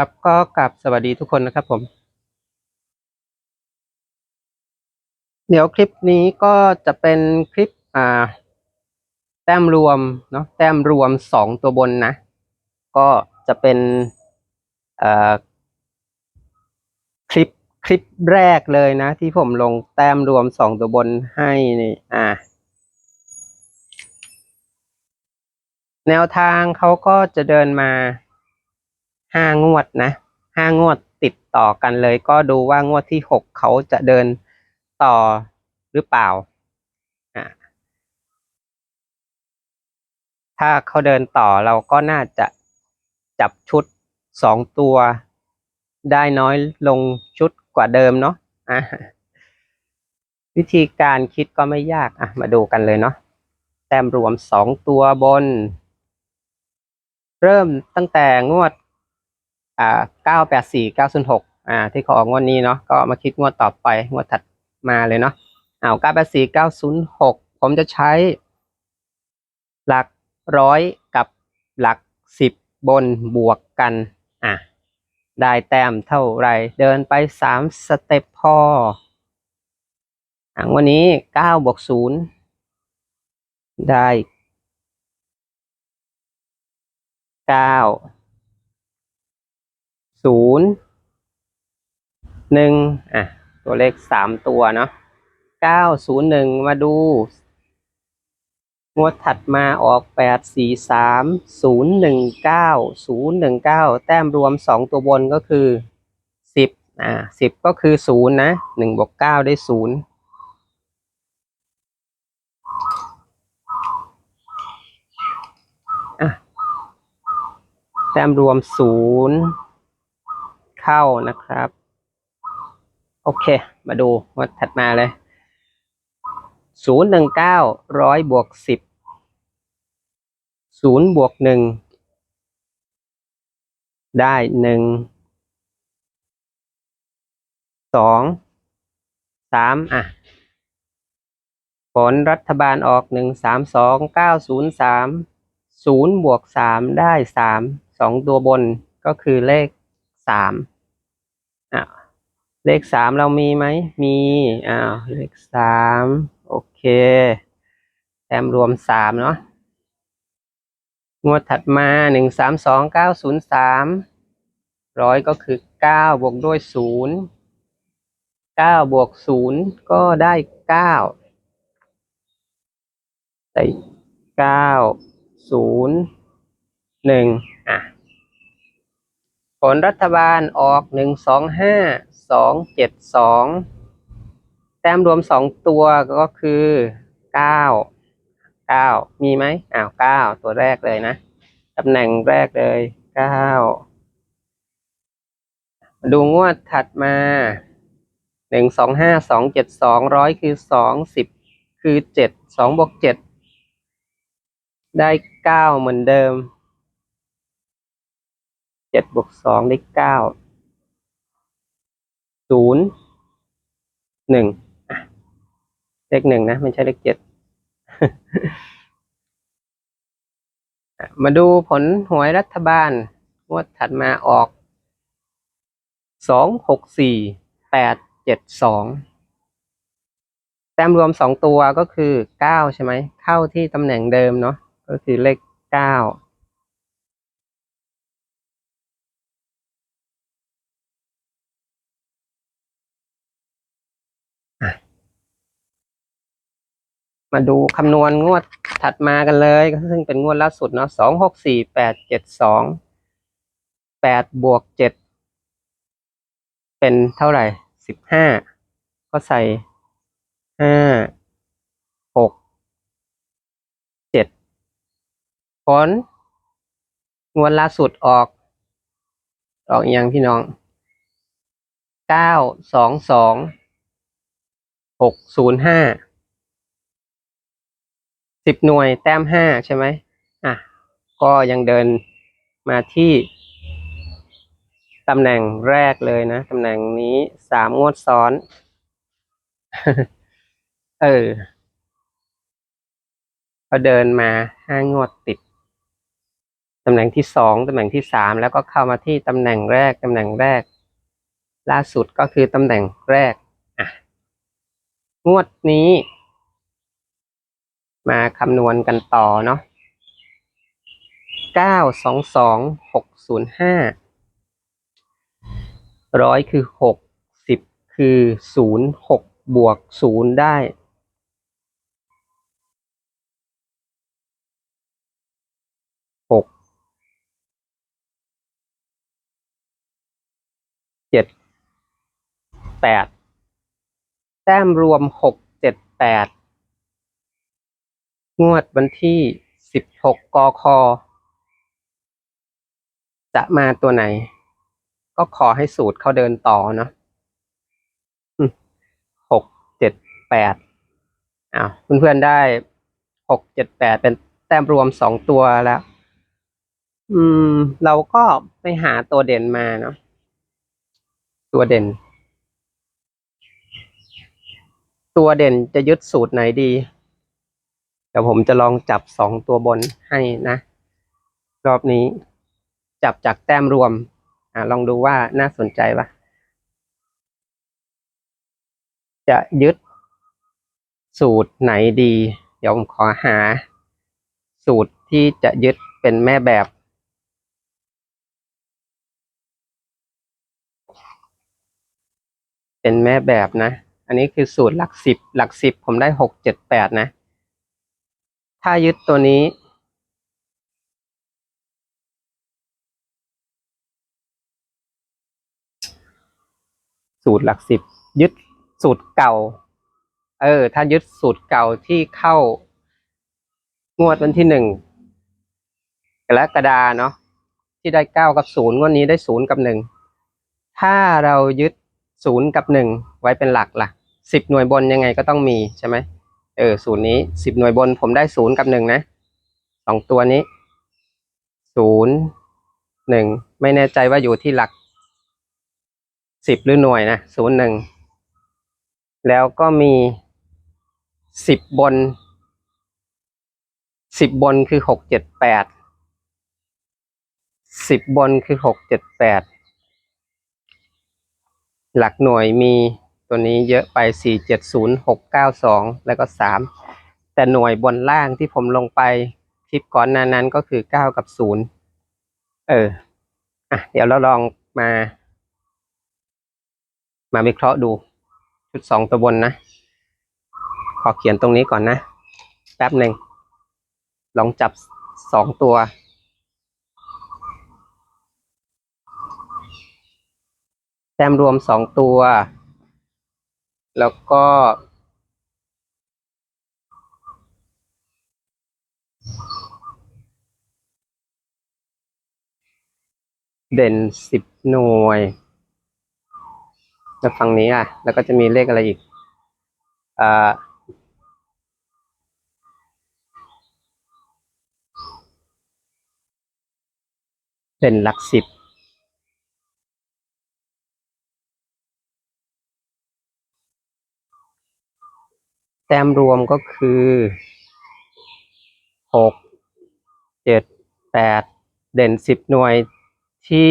ครับก็กลับสวัสดีทุกคนนะครับผม เดี๋ยวคลิปนี้ก็จะเป็นคลิปอ่า แต้มรวมเนาะแต้มรวมสองตัวบนนะ ก็จะเป็นอ่อคลิปคลิปแรกเลยนะ ที่ผมลงแต้มรวมสองตัวบนให้นี่อ่าแนวทางเขาก็จะเดินมา ห้างวดนะห้างวดติดต่อกันเลย ก็ดูว่างวดที่หกเขาจะเดินต่อหรือเปล่า ถ้าเขาเดินต่อเราก็น่าจะจับชุดสองตัว ได้น้อยลงชุดกว่าเดิมเนาะอะวิธีการคิดก็ไม่ยากอะมาดูกันเลยเนาะแต้มรวมสองตัวบน เริ่มตั้งแต่งวด อ่าเก้าแปดสี่เก้าศูนย์หกอ่าที่เขาออกงวดนี้เนาะก็มาคิดงวดต่อไปงวดถัดมาเลยเนาะอ้าเก้าแปดสี่เก้าศูนย์หกผมจะใช้ หลักร้อยกับหลักสิบบนบวกกันอะได้แต้มเท่าไหรเดินไปสามสเต็ปพออะวันนี้เก้าบวกศูนย์ได้เก้า ศูนย์หนึ่งอะ ตัวเลขสามตัวเนาะเก้าศูนย์หนึ่งมาดู งวดถัดมาออกแปดสี่สามศูนย์หนึ่งเก้าศูนย์หนึ่งเก้าแต้มรวมสองตัวบนก็คือสิบอ่าสิบก็คือศูนย์นะหนึ่งบวกเก้าได้ศูนย์อะแต้มรวมศูนย์ เข้านะครับ โอเค มาดูงวดถัดมาเลย ศูนย์หนึ่งเก้าร้อยบวกสิบศูนย์บวกหนึ่งได้หนึ่งสองสามอะ ผลรัฐบาลออกหนึ่งสามสองเก้าศูนย์สามศูนย์บวกสามได้สามสองตัวบนก็คือเลขสาม อะเลขสามเรามีไหม มีอ้าวเลขสามโอเค แต้มรวมสามเนาะ งวดถัดมาหนึ่งสามสองเก้าศูนย์สามร้อยก็คือเก้าบวกด้วยศูนย์เก้าบวกศูนย์ก็ได้เก้าได้เก้าศูนย์หนึ่งอะ ผลรัฐบาลออกหนึ่งสองห้าสองเจ็ดสองแต้มรวมสองตัวก็คือเก้าเก้ามีไหมอ้าวเก้าตัวแรกเลยนะตำแหน่งแรกเลยเก้าดูงวดถัดมาหนึ่งสองห้าสองเจ็ดสองร้อยคือสองสิบคือเจ็ดสองบวกเจ็ดได้เก้าเหมือนเดิม จ็ดบวกสองได้เก้าศูนย์หนึ่งเลขหนึ่งนะไม่ใช่เลขเจ็ดมาดูผลหวยรัฐบาลงวดถัดมาออกสองหกสี่แปดเจ็ดสองแต้มรวมสองตัวก็คือเก้าใช่ไหม เข้าที่ตำแหน่งเดิมเนาะก็คือเลขเก้า มาดูคำนวณงวดถัดมากันเลย ซึ่งเป็นงวดล่าสุดเนาะสองหกสี่แปดเจ็ดสองแปดบวกเจ็ดเป็นเท่าไหร่สิบห้าก็ใส่ห้าหกเจ็ดผลงวดล่าสุดออก ออกอยังพี่น้องเก้าสองสองหกศูนย์ห้า สิบหน่วยแต้มห้าใช่ไหมอะก็ยังเดินมาที่ตำแหน่งแรกเลยนะตำแหน่งนี้สามงวดซ้อน เออก็เดินมาห้างวดติดตำแหน่งที่สองตำแหน่งที่สามแล้วก็เข้ามาที่ตำแหน่งแรกตำแหน่งแรก ล่าสุดก็คือตำแหน่งแรกอะงวดนี้ มาคำนวณกันต่อเนาะเก้าสองสองหกศูนย์ห้าร้อยคือหกสิบคือศูนย์หกบวกศูนย์ได้หกเจ็ดแปดแต้มรวมหกเจ็ดแปด งวดวันที่สิบหกกค จะมาตัวไหน ก็ขอให้สูตรเขาเดินต่อเนาะหกเจ็ดแปดอ้าวเพื่อนๆได้หกเจ็ดแปดเป็นแต้มรวมสองตัวแล้ว อืม เราก็ไปหาตัวเด่นมาเนาะตัวเด่น ตัวเด่นจะยึดสูตรไหนดี ดี๋ยวผมจะลองจับสองตัวบนให้นะ รอบนี้ จับจากแต้มรวม อ่าลองดูว่าน่าสนใจปะจะยึดสูตรไหนดีเดี๋ยวผมขอหา สูตรที่จะยึดเป็นแม่แบบ เป็นแม่แบบนะ อันนี้คือสูตรหลักสิบหลักสิบผมได้หกเจ็ดแปดนะ ถ้ายึดตัวนี้ สูตรหลักสิบ ยึดสูตรเก่า เออ ถ้ายึดสูตรเก่าที่เข้างวดวันที่หนึ่งกรกฎาเนาะที่ได้เก้ากับศูนย์งวดนี้ได้ศูนย์กับหนึ่งถ้าเรายึดศูนย์กับหนึ่งไว้เป็นหลักล่ะสิบหน่วยบนยังไงก็ต้องมีใช่ไหม เออศูนย์นี้สิบหน่วยบนผมได้ศูนย์กับหนึ่งนะสองตัวนี้ศูนย์หนึ่งไม่แน่ใจว่าอยู่ที่หลักสิบหรือหน่วยนะศูนย์หนึ่งแล้วก็มีสิบบนสิบบนคือหกเจ็ดแปดสิบบนคือหกเจ็ดแปดหลักหน่วยมี ตัวนี้เยอะไปสี่เจ็ดศูนย์หกเก้าสองแล้วก็สามแต่หน่วยบนล่างที่ผมลงไปคลิปก่อนหน้านั้นก็คือเก้ากับศูนย์เออ อะ เดี๋ยวเราลองมา มาวิเคราะห์ดูชุดสองตัวบนนะ ขอเขียนตรงนี้ก่อนนะ แป๊บหนึ่ง ลองจับสองตัวแต้มรวมสองตัว แล้วก็ เด่นสิบหน่วย แล้วฝั่งนี้อะ แล้วก็จะมีเลขอะไรอีก อ่าเด่นหลักสิบ แต้มรวมก็คือหกเจ็ดแปดเด่นสิบหน่วยที่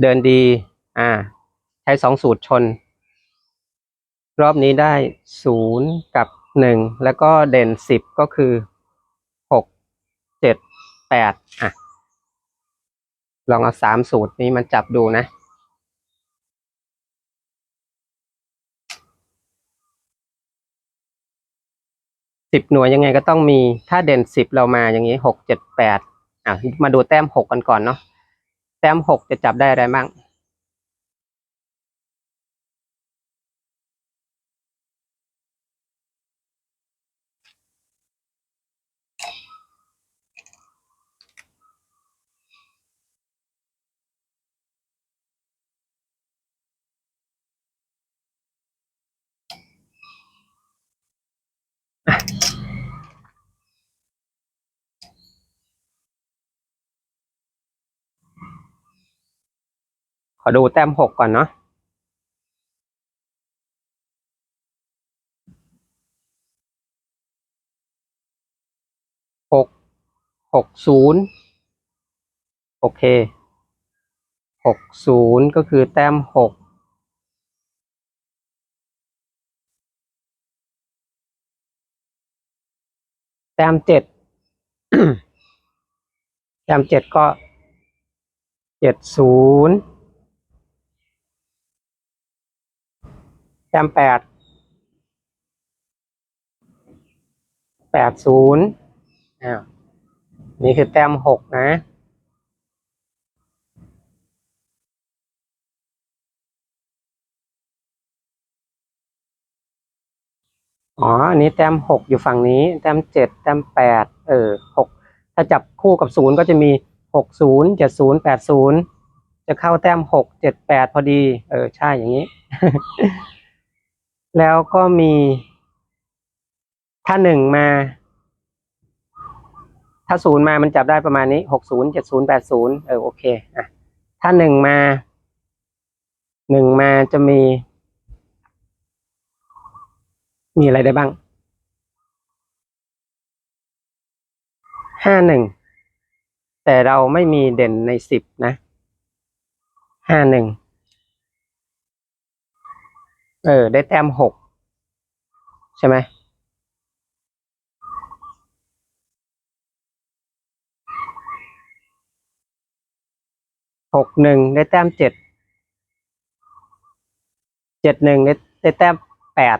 เดินดี อ่า ใช้สองสูตรชน รอบนี้ได้ศูนย์กับหนึ่งแล้วก็เด่นสิบก็คือหกเจ็ดแปดอะ ลองเอาสามสูตรนี้มันจับดูนะ สิบหน่วยยังไงก็ต้องมี ถ้าเด่นสิบเรามาอย่างนี้หกเจ็ดแปดอะมาดูแต้มหกกันก่อนเนาะแต้มหกจะจับได้อะไรบ้าง ขอดูแต้มหกก่อนเนาะหกหกศูนย์โอเคหกศูนย์ก็คือแต้มหกแต้มเจ็ดแต้มเจ็ดก็เจ็ดศูนย์ แต้มแปดแปดศูนย์อ้าวนี่คือแต้มหกนะอ๋อ อันนี้แต้มหกอยู่ฝั่งนี้ แต้มเจ็ดแต้มแปดเออหกถ้าจับคู่กับศูนย์ก็จะมีหกศูนย์เจ็ดศูนย์แปดศูนย์จะเข้าแต้มหกเจ็ดแปดพอดี เออ ใช่อย่างนี้ แล้วก็มีถ้าหนึ่งมา ถ้าศูนย์มามันจับได้ประมาณนี้หกศูนย์เจ็ดศูนย์แปดศูนย์เออโอเคอะถ้าหนึ่งมาหนึ่งมาจะมี มีอะไรได้บ้างห้าหนึ่งแต่เราไม่มีเด่นในสิบนะห้าหนึ่ง เออ ได้แต้มหกใช่ไหมหกหนึ่งได้แต้มเจ็ดเจ็ดหนึ่งได้ได้แต้มแปด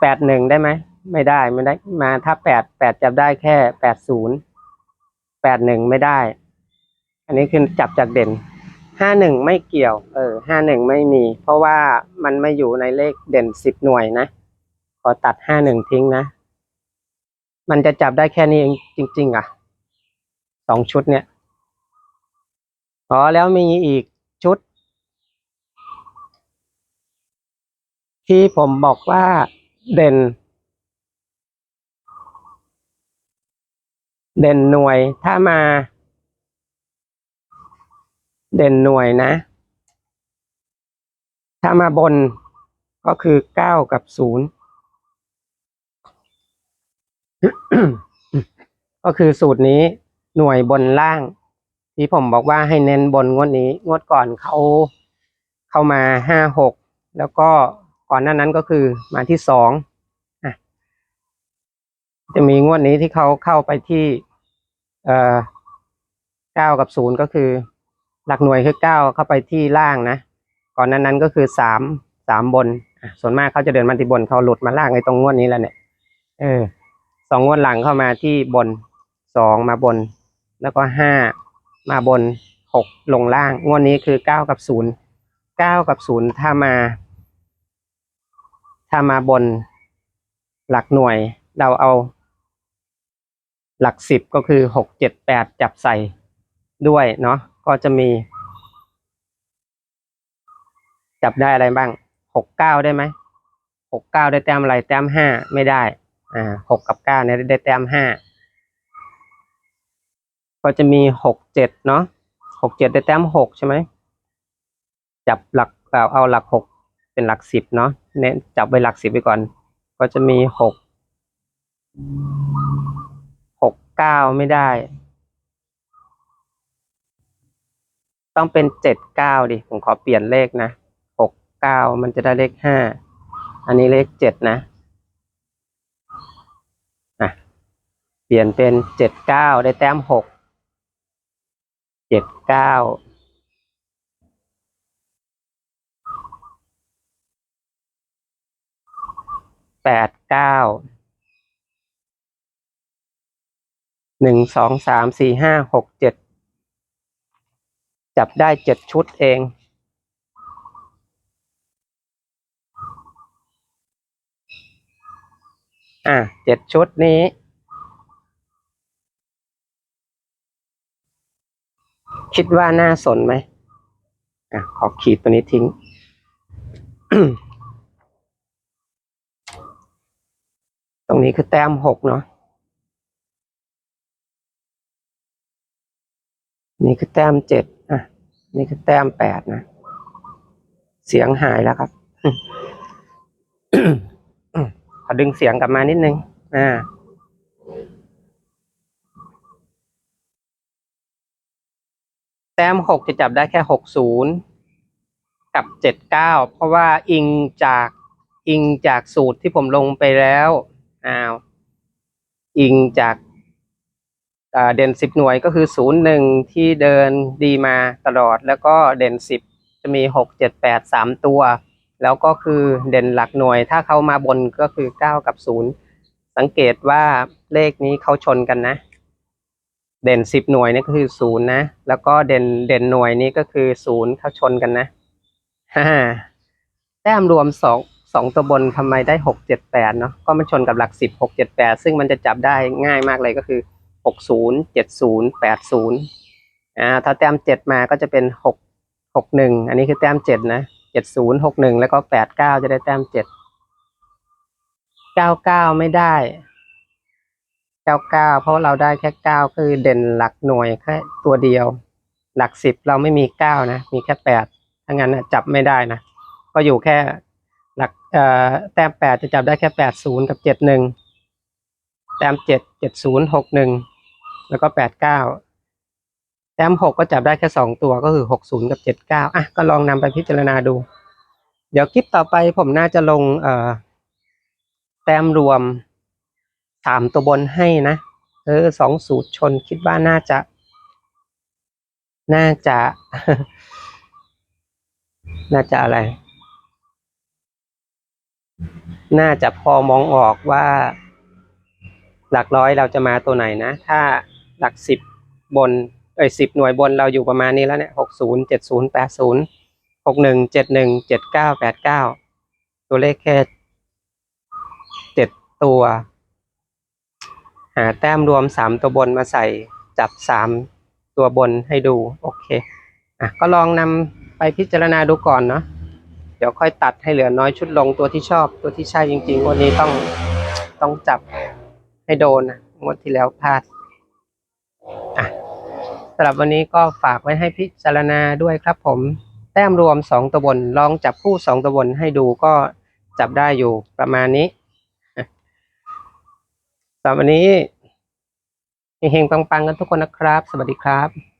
แปดหนึ่งได้ไหมไม่ได้ไม่ได้มาถ้าแปดแปดจับได้แค่แปดศูนย์แปดหนึ่งไม่ได้ อันนี้คือจับจากเด่น ห้าหนึ่งไม่เกี่ยว เออห้าหนึ่งไม่มี เพราะว่ามันไม่อยู่ในเลขเด่นสิบหน่วยนะ ขอตัดห้าหนึ่งทิ้งนะ มันจะจับได้แค่นี้เองจริง ๆ อะ สองชุดเนี่ย อ๋อ แล้วมีอีกชุด ที่ผมบอกว่าเด่น เด่นหน่วยถ้ามา เด่นหน่วยนะ ถ้ามาบนก็คือเก้ากับศูนย์ก็คือสูตรนี้หน่วยบนล่าง ที่ผมบอกว่าให้เน้นบนงวดนี้ งวดก่อนเขาเข้ามาห้าหกแล้วก็ก่อนหน้านั้นก็คือมาที่สองอะจะมีงวดนี้ที่เขาเข้าไปที่เก้ากับศูนย์ก็คือ หลักหน่วยคือเก้าเข้าไปที่ล่างนะ ก่อนนั้นนั้นก็คือสามสามบน ส่วนมากเขาจะเดินมาที่บนเขาหลุดมาล่างในตรงงวดนี้แล้วเนี่ย เออสองงวดหลังเข้ามาที่บนสองมาบน แล้วก็ห้ามาบนหกลงล่าง งวดนี้คือเก้ากับศูนย์เก้ากับศูนย์ถ้ามา ถ้ามาบนหลักหน่วยเราเอา หลักสิบก็คือหกเจ็ดแปดจับใส่ด้วยเนาะ ก็จะมี จับได้อะไรบ้างหกเก้าได้ไหมหกเก้าได้แต้มอะไรแต้มห้าไม่ได้ อ่าหกกับเก้าเนี่ยได้แต้มห้าก็จะมีหกเจ็ดเนาะหกเจ็ดได้แต้มหกใช่ไหมจับหลักเอาเอาหลักหกเป็นหลักสิบเนาะเน้นจับไปหลักสิบไปก่อน ก็จะมีหกหกเก้าไม่ได้ ต้องเป็นเจ็ดเก้าดิ ผมขอเปลี่ยนเลขนะหกเก้ามันจะได้เลขห้า อันนี้เลขเจ็ดนะอะเปลี่ยนเป็นเจ็ดเก้าได้แต้มหก เจ็ดเก้าแปดเก้าหนึ่งสองสามสี่ห้าหกเจ็ด จับได้เจ็ดชุดเองอะเจ็ดชุดนี้ คิดว่าน่าสนไหมอะขอขีดตัวนี้ทิ้ง ตรงนี้คือแต้มหกเนาะ นี่คือแต้มเจ็ดอะ นี่คือแต้มแปดนะ เสียงหายแล้วครับขอดึงเสียงกลับมานิดนึง อ่าแต้มหกจะจับได้แค่หกศูนย์กับเจ็ดเก้าเพราะว่าอิงจากอิงจากสูตรที่ผมลงไปแล้วอ้าวอิงจาก เด่นสิบหน่วยก็คือศูนย์หนึ่งที่เดินดีมาตลอด แล้วก็เด่นสิบจะมีหกเจ็ดแปดสามตัว แล้วก็คือเด่นหลักหน่วย ถ้าเขามาบนก็คือเก้ากับศูนย์สังเกตว่าเลขนี้เขาชนกันนะ เด่นสิบหน่วยนี่ก็คือศูนย์นะ แล้วก็เด่นเด่นหน่วยนี้ก็คือศูนย์เขาชนกันนะฮ่าแต้มรวมสองสองตัวบนทำไมได้หกเจ็ดแปดเนาะก็มันชนกับหลักสิบหกเจ็ดแปดซึ่งมันจะจับได้ง่ายมากเลยก็คือ หกศูนย์เจ็ดศูนย์แปดศูนย์อ่าถ้าแต้มเจ็ดมาก็จะเป็นหกหกหนึ่งอันนี้คือแต้มเจ็ดนะเจ็ดศูนย์หกหนึ่งแล้วก็แปดเก้าจะได้แต้มเจ็ดเก้าเก้าไม่ได้เก้าเก้าเพราะเราได้แค่เก้าคือเด่นหลักหน่วยแค่ตัวเดียว หลักสิบเราไม่มีเก้านะ มีแค่แปดถ้างั้นจับไม่ได้นะ ก็อยู่แค่หลักเออแต้มแปดจะจับได้แค่แปดศูนย์กับเจ็ดหนึ่งแต้มเจ็ดเจ็ดศูนย์หกหนึ่ง แล้วก็แปดเก้าแต้มหกก็จับได้แค่สองตัวก็คือหกศูนย์กับเจ็ดเก้าอะก็ลองนำไปพิจารณาดู เดี๋ยวคลิปต่อไปผมน่าจะลงเอ่อแต้มรวมสามตัวบนให้นะเออสองสูตรชนคิดว่าน่าจะ น่าจะ น่าจะอะไร น่าจะพอมองออกว่า หลักร้อยเราจะมาตัวไหนนะ ถ้า หลักสิบบนเอ้ยสิบหน่วยบนเราอยู่ประมาณนี้แล้วเนี่ยหกศูนย์เจ็ดศูนย์แปดศูนย์หกหนึ่งเจ็ดหนึ่งเจ็ดเก้าแปดเก้าตัวเลขแค่เจ็ดตัว หาแต้มรวมสามตัวบนมาใส่จับสามตัวบนให้ดู โอเค อะ ก็ลองนำไปพิจารณาดูก่อนเนาะเดี๋ยวค่อยตัดให้เหลือน้อยชุดลงตัวที่ชอบตัวที่ใช่จริงๆ วันนี้ต้องต้องจับให้โดนนะงวดที่แล้วพลาด สำหรับวันนี้ก็ฝากไว้ให้พิจารณาด้วยครับผม แต้มรวมสองตัวบน ลองจับคู่สองตัวบนให้ดูก็จับได้อยู่ประมาณนี้สำหรับวันนี้เฮงๆปังๆกันทุกคนนะครับ สวัสดีครับ